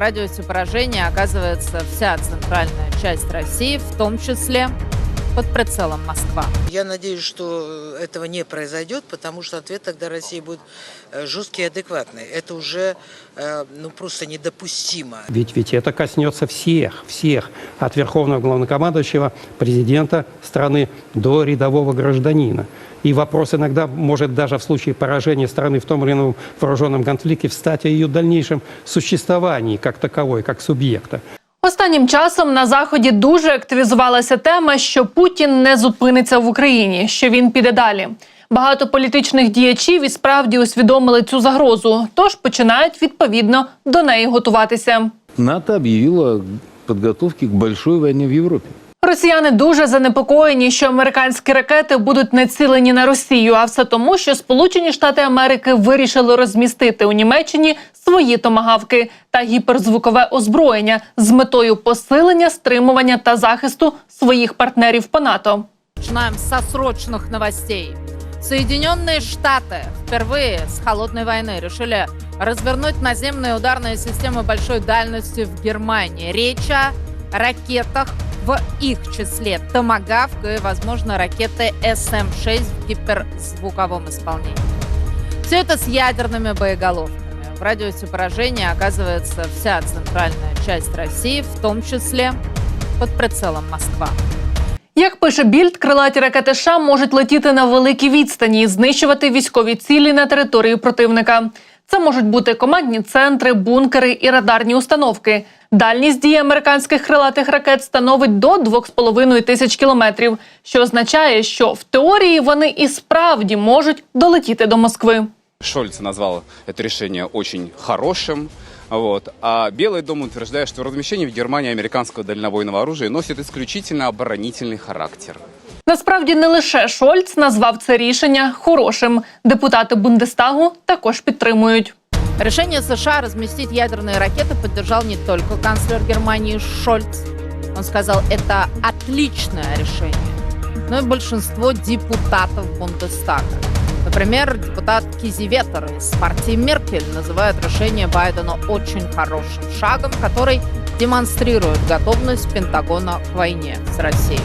радиусе поражения оказывается вся центральная часть России, в том числе под прицелом Москва. Я надеюсь, что этого не произойдет, потому что ответ тогда России будет э, жесткий и адекватный. Это уже э, ну, просто недопустимо. Ведь, ведь это коснется всех, всех, от верховного главнокомандующего, президента страны до рядового гражданина. И вопрос иногда может даже в случае поражения страны в том или ином вооруженном конфликте встать о ее дальнейшем существовании как таковой, как субъекта. Останнім часом на заході дуже активізувалася тема, що Путін не зупиниться в Україні, що він піде далі. Багато політичних діячів і справді усвідомили цю загрозу, тож починають відповідно до неї готуватися. НАТО объявило подготовки к большой войне в Европе. Росіяни дуже занепокоєні, що американські ракети будуть націлені на Росію, а все тому, що Сполучені Штати Америки вирішили розмістити у Німеччині свої томагавки та гіперзвукове озброєння з метою посилення, стримування та захисту своїх партнерів по НАТО. Начинаем со срочных новостей. Соединенные Штаты впервые с холодной войны решили развернуть наземные ударные системы большой дальности в Германии. Речь о ракетах, в их числе «Томагавк» и, возможно, ракеты СМ-6 в гиперзвуковом исполнении. Все это с ядерными боеголовками. В радиусе поражения оказывается вся центральная часть России, в том числе под прицелом Москва. Як пише Більд, крилаті ракети США можуть летіти на великій відстані і знищувати військові цілі на території противника. Це можуть бути командні центри, бункери і радарні установки. Дальність дії американських крилатих ракет становить до 2,5 тисяч кілометрів, що означає, що в теорії вони і справді можуть долетіти до Москви. Шольц назвал это решение очень хорошим. Вот. А Белый дом утверждает, что размещение в Германии американского дальнобойного оружия носит исключительно оборонительный характер. Насправді не лише Шольц назвав це рішення хорошим. Депутати Бундестагу також підтримують. Решение США разместить ядерные ракеты поддержал не только канцлер Германии Шольц. Он сказал, это отличное решение. Но и большинство депутатов Бундестага. Например, депутат Кизиветер из партии Меркель называет решение Байдена очень хорошим шагом, который демонстрирует готовность Пентагона к войне с Россией.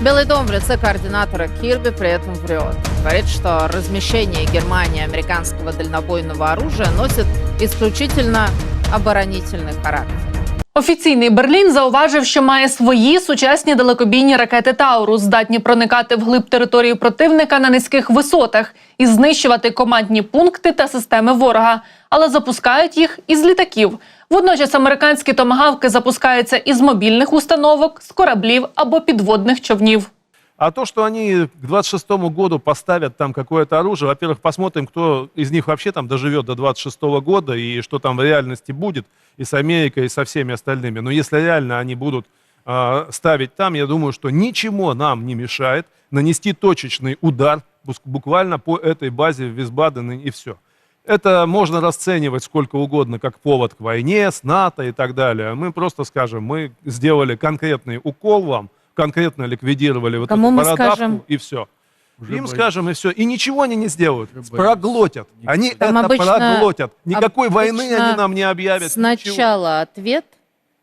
Белый дом в лице координатора Кирби при этом врет. Говорит, что размещение Германии американского дальнобойного оружия носит исключительно оборонительный характер. Офіційний Берлін зауважив, що має свої сучасні далекобійні ракети Таурус, здатні проникати вглиб території противника на низьких висотах і знищувати командні пункти та системи ворога, але запускають їх із літаків. Водночас американські томагавки запускаються із мобільних установок, з кораблів або підводних човнів. А то, что они к 26 году поставят там какое-то оружие, во-первых, посмотрим, кто из них вообще там доживет до 26 года и что там в реальности будет и с Америкой, и со всеми остальными. Но если реально они будут а, ставить там, я думаю, что ничего нам не мешает нанести точечный удар бус- буквально по этой базе в Висбаден и все. Это можно расценивать сколько угодно как повод к войне с НАТО и так далее. Мы просто скажем, мы сделали конкретный укол вам, конкретно ликвидировали вот Кому эту бородавку скажем? и все. Уже Им боюсь. скажем и все. И ничего они не сделают. Уже боюсь. Проглотят. Они Там это обычно- проглотят. Никакой войны они нам не объявят. ничего. Сначала ответ,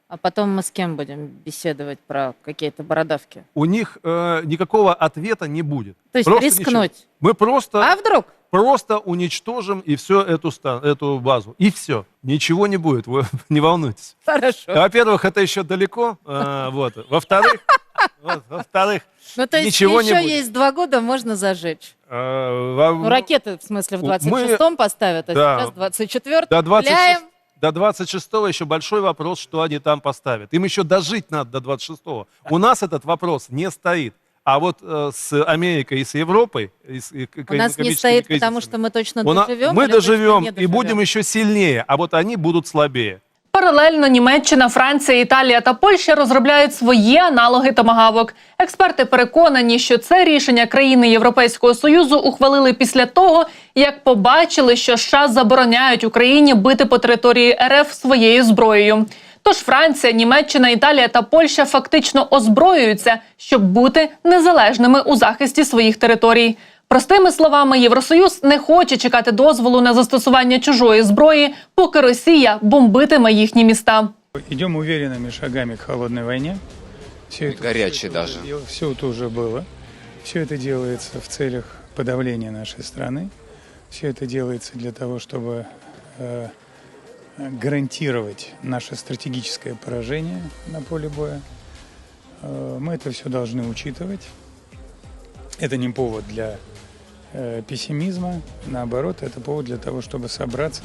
а потом мы с кем будем беседовать про какие-то бородавки? У них э, никакого ответа не будет. То есть Просто рискнуть. ничего. Мы просто, А вдруг? Просто уничтожим и все эту, эту базу. И все. Ничего не будет. Вы не волнуйтесь. Хорошо. Во-первых, это еще далеко. э, вот. Во-вторых, вот, во-вторых, Ну, то есть ничего не еще будет. есть два года, можно зажечь. во- Ну, ракеты, в смысле, в мы- 26-м поставят, а да. сейчас 24 До 26, Гуляем. до 26 еще большой вопрос, что они там поставят. Им еще дожить надо до 26 У нас этот вопрос не стоит. А вот э, с Америкой и с Европой, и с и к- У нас не экономическими стоит, потому кризисами, что мы точно у на- доживем. мы или точно доживем не и доживем? будем еще сильнее, а вот они будут слабее. Паралельно Німеччина, Франція, Італія та Польща розробляють свої аналоги томагавок. Експерти переконані, що це рішення країни Європейського союзу ухвалили після того, як побачили, що США забороняють Україні бити по території РФ своєю зброєю. Тож Франція, Німеччина, Італія та Польща фактично озброюються, щоб бути незалежними у захисті своїх територій. Простими словами, Євросоюз не хоче чекати дозволу на застосування чужої зброї, поки Росія бомбитиме їхні міста. Идем уверенными шагами к холодной войне. Все это, Горячей даже. Все это уже было. Все это делается в целях подавления нашей страны. Все это делается для того, чтобы э, гарантировать наше стратегическое поражение на поле боя. Э, мы это все должны учитывать. Это не повод для э, пессимизма, наоборот, это повод для того, чтобы собраться,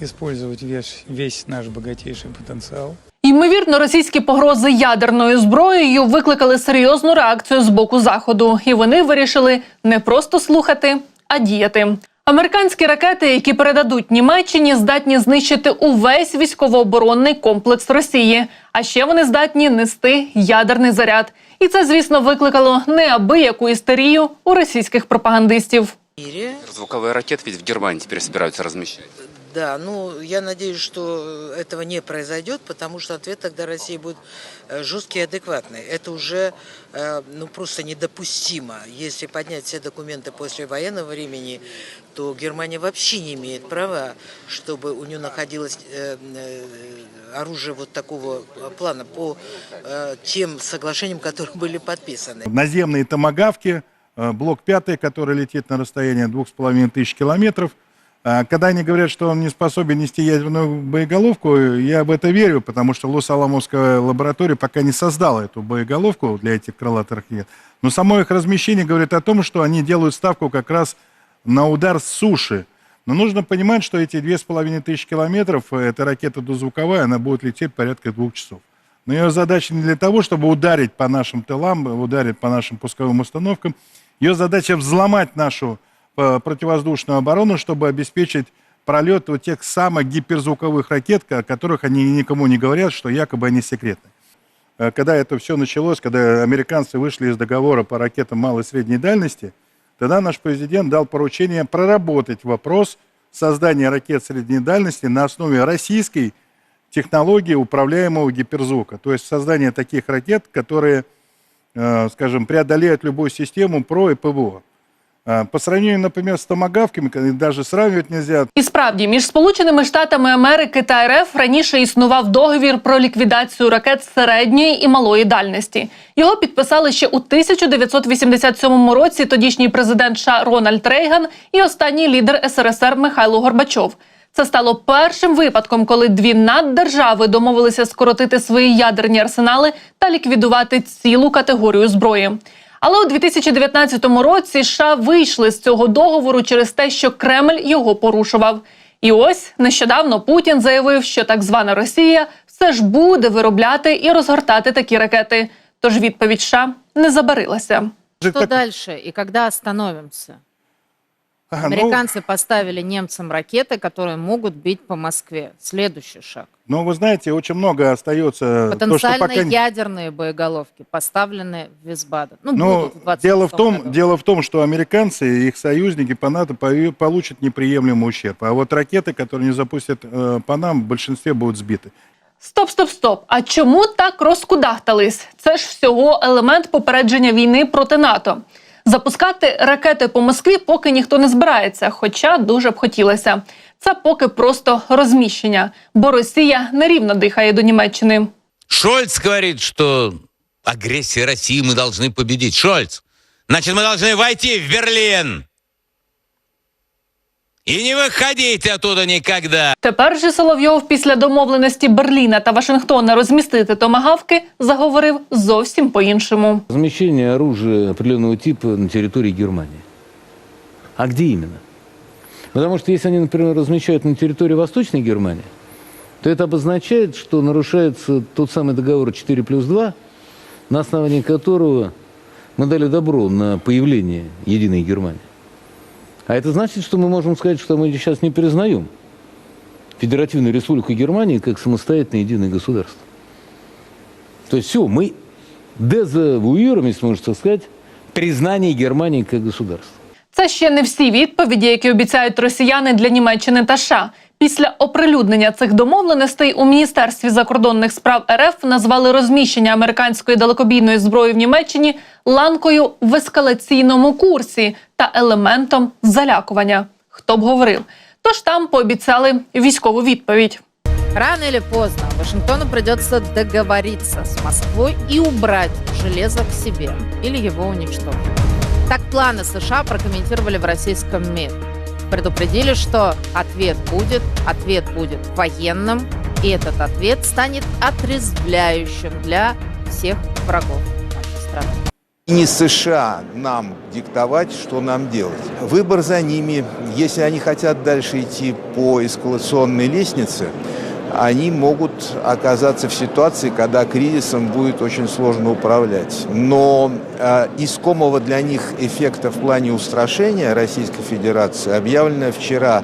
использовать весь, весь наш богатейший потенциал. Ймовірно, російські погрози ядерною зброєю викликали серйозну реакцію з боку заходу, і вони вирішили не просто слухати, а діяти. Американські ракети, які передадуть Німеччині, здатні знищити увесь військово-оборонний комплекс Росії. А ще вони здатні нести ядерний заряд. І це, звісно, викликало неабияку істерію у російських пропагандистів. мире. Звуковой ракет ведь в Германии теперь собираются размещать. Да, ну я надеюсь, что этого не произойдет, потому что ответ тогда России будет э, жесткий и адекватный. Это уже э, ну просто недопустимо. Если поднять все документы после военного времени, то Германия вообще не имеет права, чтобы у нее находилось э, э, оружие вот такого плана по э, тем соглашениям, которые были подписаны. наземные томогавки, э, блок пятый, который летит на расстояние двух с половиной тысяч километров. А, Когда они говорят, что он не способен нести ядерную боеголовку, я в это верю, потому что Лос-Аламовская лаборатория пока не создала эту боеголовку для этих крылатых ракет. Но само их размещение говорит о том, что они делают ставку как раз на удар с суши. Но нужно понимать, что эти две с половиной тысячи километров, э, эта ракета дозвуковая, она будет лететь порядка двух часов. Но ее задача не для того, чтобы ударить по нашим тылам, ударить по нашим пусковым установкам. Ее задача взломать нашу э, противовоздушную оборону, чтобы обеспечить пролет вот тех самых гиперзвуковых ракет, о которых они никому не говорят, что якобы они секретны. Э, Когда это все началось, когда американцы вышли из договора по ракетам малой и средней дальности, тогда наш президент дал поручение проработать вопрос создания ракет средней дальности на основе российской технологии управляемого гиперзвука. То есть создание таких ракет, которые, э, скажем, преодолеют любую систему ПРО и ПВО. По сравнению, например, с томогавками, когда даже сравнивать нельзя, І справді між Сполученими Штатами Америки та РФ раніше існував договір про ліквідацію ракет середньої і малої дальності. Його підписали ще у 1987 році тодішній президент США Рональд Рейган і останній лідер СРСР Михайло Горбачов. Це стало першим випадком, коли дві наддержави домовилися скоротити свої ядерні арсенали та ліквідувати цілу категорію зброї. Але у 2019 році США вийшли з цього договору через те, що Кремль його порушував. І ось нещодавно Путін заявив, що так звана Росія все ж буде виробляти і розгортати такі ракети. Тож відповідь США не забарилася. Что так- дальше и когда остановимся? Ага, ну, Американцы поставили немцам ракеты, которые могут бить по Москве. Следующий шаг. но вы знаете, очень много остается то, что Потенциально пока... не- ядерные боеголовки поставлены в Висбаден. Ну, Но будут в 26 дело в, том, году. дело в том, что американцы и их союзники по НАТО пою- получат неприемлемый ущерб. А вот ракеты, которые не запустят э, по нам, в большинстве будут сбиты. Стоп, стоп, стоп. А чому так розкудахтались? Це ж всього елемент попередження війни проти НАТО. Запускати ракети по Москві поки ніхто не збирається, хоча дуже б хотілося. Це поки просто розміщення, бо Росія нерівно дихає до Німеччини. Шольц говорит, что агрессия России мы должны победить. Шольц, значит, мы должны войти в Берлин. И не выходить оттуда никогда. Тепер же Соловйов після домовленості Берліна та Вашингтона розмістити томагавки заговорив зовсім по-іншому. Размещение оружия определенного типа на территории Германии. А где именно? Потому что если они, например, размещают на территории Восточной Германии, то это обозначает, что нарушается тот самый договор 4 плюс 2, на основании которого мы дали добро на появление единой Германии. А это значит, что мы можем сказать, что мы сейчас не признаем Федеративную Республику Германии как самостоятельное единое государство. То есть все, мы дезавуируем, если можно сказать, признание Германии как государства. Це ще не всі відповіді, які обіцяють росіяни для Німеччини та США. Після оприлюднення цих домовленостей у міністерстві закордонних справ РФ назвали розміщення американської далекобійної зброї в Німеччині ланкою в ескалаційному курсі та елементом залякування. Хто б говорив? Тож там пообіцяли військову відповідь. Рано или поздно Вашингтону придется договориться с Москвой и убрать железо к себе или его уничтожить. Так планы США прокомментировали в российском МИД. Предупредили, что ответ будет, ответ будет военным, и этот ответ станет отрезвляющим для всех врагов нашей страны. Не США нам диктовать, что нам делать. Выбор за ними. Если они хотят дальше идти по эскалационной лестнице, они могут оказаться в ситуации, когда кризисом будет очень сложно управлять. Но э, искомого для них эффекта в плане устрашения Российской Федерации, объявленное вчера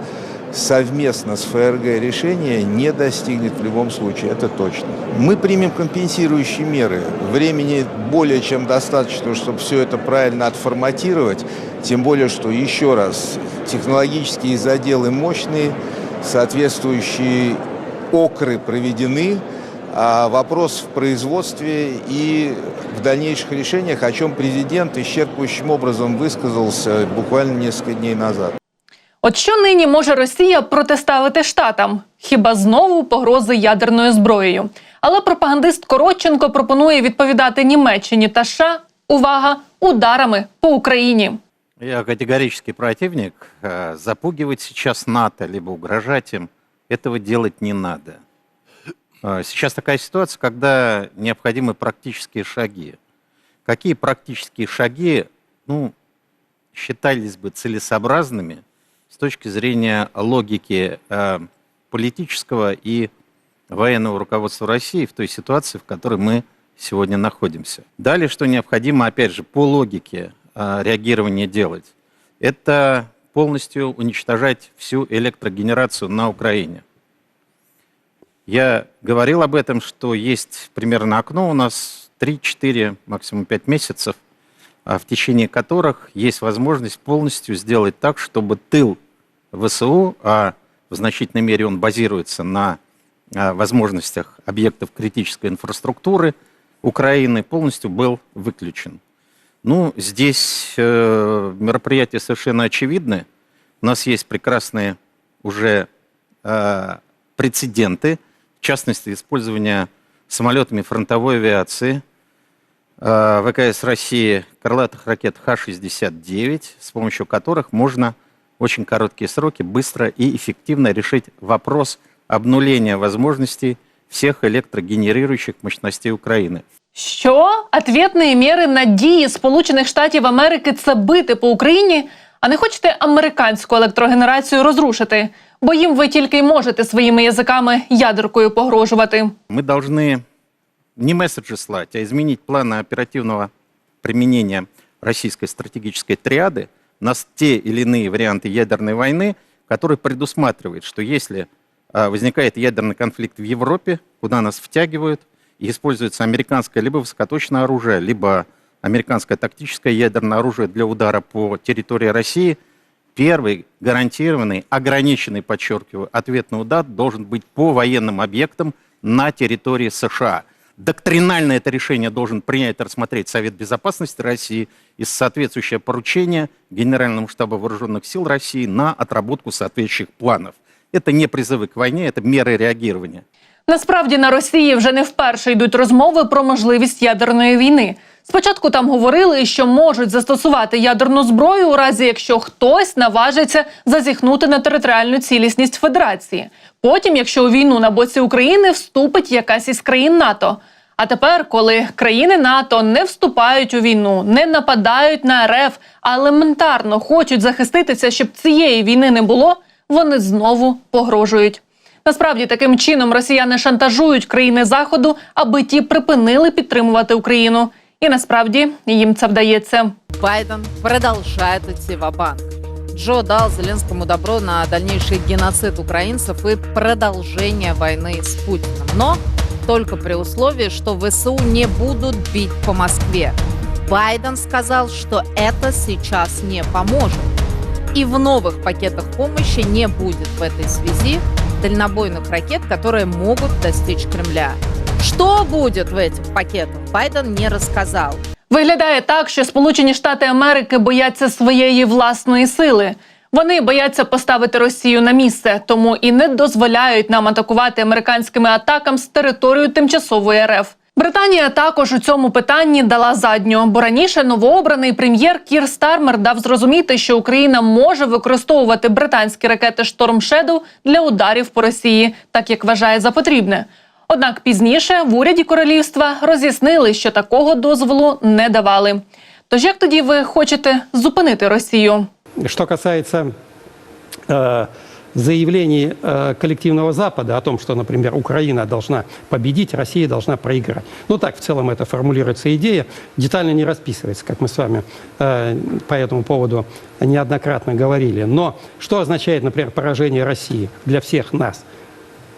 совместно с ФРГ решение не достигнет в любом случае, это точно. Мы примем компенсирующие меры. Времени более чем достаточно, чтобы все это правильно отформатировать. Тем более, что, еще раз, технологические заделы мощные, соответствующие окры проведены, а вопрос в производстве и в дальнейших решениях, о чем президент исчерпывающим образом высказался буквально несколько дней назад. От що нині може Росія протиставити штатам? Хіба знову погрози ядерною зброєю? Але пропагандист Коротченко пропонує відповідати Німеччині та США увага ударами по Україні. Я категорический противник. Э, Запугивать сейчас НАТО, либо угрожать им, этого делать не надо. Э, Сейчас такая ситуация, когда необходимы практические шаги. Какие практические шаги, ну, считались бы целесообразными с точки зрения логики э, политического и военного руководства России в той ситуации, в которой мы сегодня находимся. Далее, что необходимо, опять же, по логике э, реагирования делать, это полностью уничтожать всю электрогенерацию на Украине. Я говорил об этом, что есть примерно окно у нас 3-4, максимум 5 месяцев, а, в течение которых есть возможность полностью сделать так, чтобы тыл ВСУ, а в значительной мере он базируется на а, возможностях объектов критической инфраструктуры Украины, полностью был выключен. Ну, здесь э, мероприятия совершенно очевидны. У нас есть прекрасные уже э, прецеденты, в частности, использование самолетами фронтовой авиации э, ВКС России крылатых ракет Х-69, с помощью которых можно в очень короткие сроки быстро и эффективно решить вопрос обнуления возможностей всех электрогенерирующих мощностей Украины. Що ответні міри на дії Сполучених Штатів Америки це бити по Україні, а не хочете американську електрогенерацію розрушити, бо їм ви тільки й можете своїми язиками ядеркою погрожувати. Мы должны не месседжи слать, а изменить планы оперативного применения российской стратегической триады на с- те или иные варианты ядерной войны, который предусматривает, что если а, возникает ядерный конфликт в Европе, куда нас втягивают, используется американское либо высокоточное оружие, либо американское тактическое ядерное оружие для удара по территории России, первый гарантированный, ограниченный, подчеркиваю, ответный удар должен быть по военным объектам на территории США. Доктринально это решение должен принять и рассмотреть Совет Безопасности России и соответствующее поручение Генеральному штабу Вооруженных сил России на отработку соответствующих планов. Это не призывы к войне, это меры реагирования. Насправді на Росії вже не вперше йдуть розмови про можливість ядерної війни. Спочатку там говорили, що можуть застосувати ядерну зброю у разі, якщо хтось наважиться зазіхнути на територіальну цілісність Федерації. Потім, якщо у війну на боці України вступить якась із країн НАТО. А тепер, коли країни НАТО не вступають у війну, не нападають на РФ, а елементарно хочуть захиститися, щоб цієї війни не було, вони знову погрожують. Насправді таким чином росіяни шантажують країни заходу, аби ті припинили підтримувати Україну. І насправді їм це вдається. Байден продолжает идти в банк Джо дал Зеленскому добро на дальнейший геноцид украинцев и продолжение войны с Путиным. Но только при условии, что ВСУ не будут бить по Москве. Байден сказал, что это сейчас не поможет. И в новых пакетах помощи не будет в этой связи дальнобойных ракет, которые могут достичь Кремля. Что будет в этих пакетах, Байден не рассказал. Виглядає так, що Сполучені Штати Америки бояться своєї власної сили. Вони бояться поставити Росію на місце, тому і не дозволяють нам атакувати американськими атакам з територію тимчасової РФ. Британія також у цьому питанні дала задню, бо раніше новообраний прем'єр Кір Стармер дав зрозуміти, що Україна може використовувати британські ракети Шторм Shadow для ударів по Росії, так як вважає за потрібне. Однак пізніше в уряді королівства роз'яснили, що такого дозволу не давали. Тож як тоді ви хочете зупинити Росію? Что касается э, заявлений э, коллективного Запада о том, что, например, Украина должна победить, Россия должна проиграть. Ну так, в целом это формулируется идея, детально не расписывается, как мы с вами э, по этому поводу неоднократно говорили. Но что означает, например, поражение России для всех нас?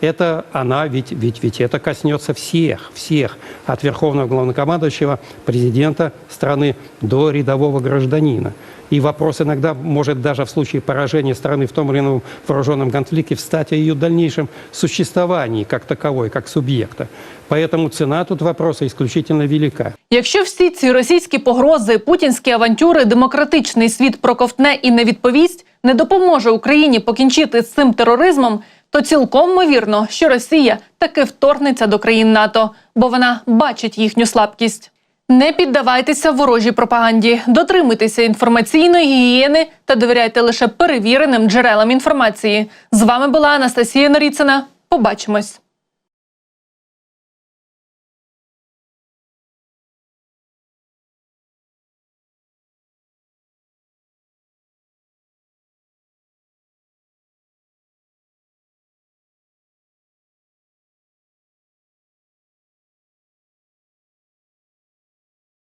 Это она, ведь, ведь, ведь это коснется всех, всех, от верховного главнокомандующего, президента страны до рядового гражданина. И вопрос иногда может даже в случае поражения страны в том или ином вооруженном конфликте встать о ее дальнейшем существовании как таковой, как субъекта. Поэтому цена тут вопроса исключительно велика. Якщо всі ці російські погрози, путінські авантюри, демократичний світ проковтне і не відповість, не допоможе Україні покінчити з цим тероризмом, то цілком ймовірно, що Росія таки вторгнеться до країн НАТО, бо вона бачить їхню слабкість. Не піддавайтеся ворожій пропаганді, дотримуйтеся інформаційної гігієни та довіряйте лише перевіреним джерелам інформації. З вами була Анастасія Норіцина. Побачимось.